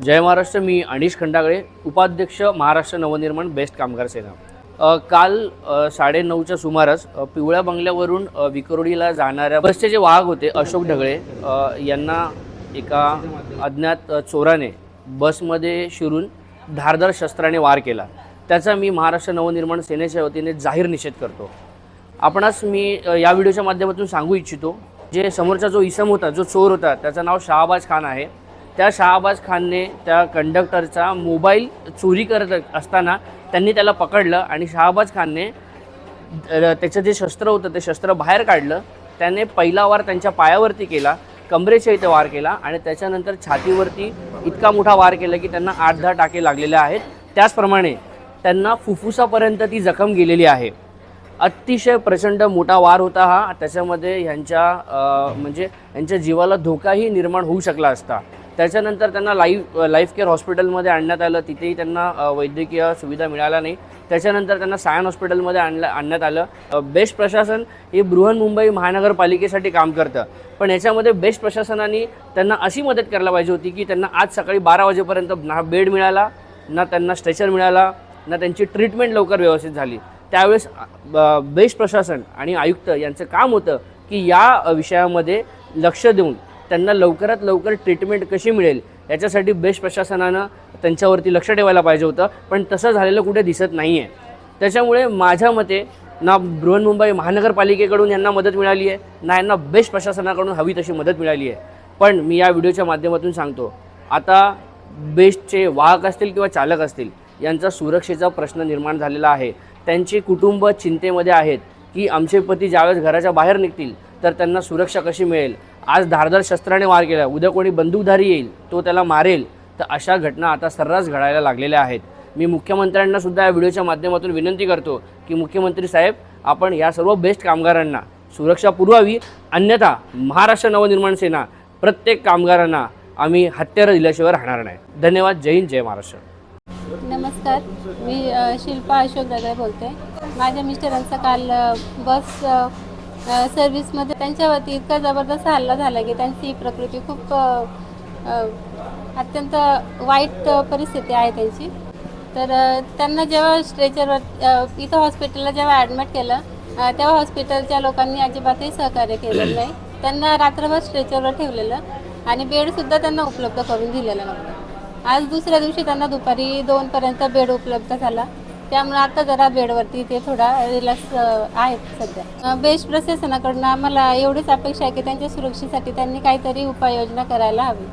जय महाराष्ट्र मी अनिश खंडागळे उपाध्यक्ष महाराष्ट्र नवनिर्माण बेस्ट कामगार सेना. काल साडेनऊच्या सुमारास पिवळ्या बंगल्यावरून अ, विक्रोळीला जाणाऱ्या बसचे जे वाहक होते अशोक ढगळे यांना एका अज्ञात चोराने बसमध्ये शिरून धारदार शस्त्राने वार केला. त्याचा मी महाराष्ट्र नवनिर्माण सेनेच्या वतीने जाहीर निषेध करतो. आपणास मी या व्हिडिओच्या माध्यमातून सांगू इच्छितो जे समोरचा जो इसम होता जो चोर होता त्याचं नाव शहाबाज खान आहे. त्या शहाबाज खानने त्या कंडक्टरचा मोबाईल चोरी करत असताना त्यांनी त्याला पकडलं आणि शहाबाज खानने त्याचं जे शस्त्र होतं ते शस्त्र बाहेर काढलं. त्याने पहिला वार त्यांच्या पायावरती केला कमरेच्या इथे वार केला आणि त्याच्यानंतर छातीवरती इतका मोठा वार केला की त्यांना आठ दहा टाके लागलेले आहेत. त्याचप्रमाणे त्यांना फुफ्फुसापर्यंत ती जखम गेलेली आहे. अतिशय प्रचंड मोठा वार होता हा. त्याच्यामध्ये ह्यांच्या म्हणजे यांच्या जीवाला धोकाही निर्माण होऊ शकला असता. त्याच्यानंतर त्यांना लाईफ लाईफ केअर हॉस्पिटलमध्ये आणण्यात आलं. तिथेही त्यांना वैद्यकीय सुविधा मिळाल्या नाही. त्याच्यानंतर त्यांना सायन हॉस्पिटलमध्ये आणलं आणण्यात आलं. बेस्ट प्रशासन हे बृहन्मुंबई महानगरपालिकेसाठी काम करतं. पण याच्यामध्ये बेस्ट प्रशासनाने त्यांना अशी मदत करायला पाहिजे होती की त्यांना आज सकाळी बारा वाजेपर्यंत ना बेड मिळाला ना त्यांना स्ट्रेचर मिळाला ना त्यांची ट्रीटमेंट लवकर व्यवस्थित झाली. त्यावेळेस बेस्ट प्रशासन आणि आयुक्त यांचं काम होतं की या विषयामध्ये लक्ष देऊन त्यांना लवकरात लवकर ट्रीटमेंट कशी मिळेल याच्यासाठी बेस्ट प्रशासनानं त्यांच्यावरती लक्ष ठेवायला पाहिजे होतं. पण तसं झालेलं कुठे दिसत नाही आहे त्याच्यामुळे माझ्या मते ना बृहन्मुंबई महानगरपालिकेकडून यांना मदत मिळाली आहे ना यांना बेस्ट प्रशासनाकडून हवी तशी मदत मिळाली आहे. पण मी या व्हिडिओच्या माध्यमातून सांगतो आता बेस्टचे वाहक असतील किंवा चालक असतील यांचा सुरक्षेचा प्रश्न निर्माण झालेला आहे. त्यांचे कुटुंब चिंतेमध्ये आहेत की आमचे पती ज्यावेळेस घराच्या बाहेर निघतील तर त्यांना सुरक्षा कशी मिळेल? आज धारदार शस्त्राने वार केला उद्या कोणी बंदूकधारी येईल तो त्याला मारेल. तर अशा घटना आता सर्रास घडायला लागलेल्या आहेत. मी मुख्यमंत्र्यांना सुद्धा या व्हिडिओच्या माध्यमातून विनंती करतो की मुख्यमंत्री साहेब आपण या सर्व बेस्ट कामगारांना सुरक्षा पुरवावी अन्यथा महाराष्ट्र नवनिर्माण सेना प्रत्येक कामगारांना आम्ही हत्यारं दिल्याशिवाय राहणार नाही. धन्यवाद. जय हिंद जय महाराष्ट्र. नमस्कार. मी शिल्पा अशोक दादा बोलते. माझ्या मिस्टरांचा काल बस सर्व्हिसमध्ये त्यांच्यावरती इतका जबरदस्त हल्ला झाला की त्यांची प्रकृती खूप अत्यंत वाईट परिस्थिती आहे त्यांची. तर त्यांना जेव्हा स्ट्रेचरवर इथं हॉस्पिटलला जेव्हा ॲडमिट केलं तेव्हा हॉस्पिटलच्या लोकांनी अजिबातही सहकार्य केलेलं नाही. त्यांना रात्रभर स्ट्रेचरवर ठेवलेलं आणि बेडसुद्धा त्यांना उपलब्ध करून दिलेला नव्हता. आज दुसऱ्या दिवशी त्यांना दुपारी दोनपर्यंत बेड उपलब्ध झाला. त्यामुळे आता जरा बेडवरती ते थोडा रिलॅक्स आहेत सध्या. बेस्ट प्रशासनाकडनं आम्हाला एवढीच अपेक्षा आहे की त्यांच्या सुरक्षेसाठी त्यांनी काहीतरी उपाययोजना करायला हवी.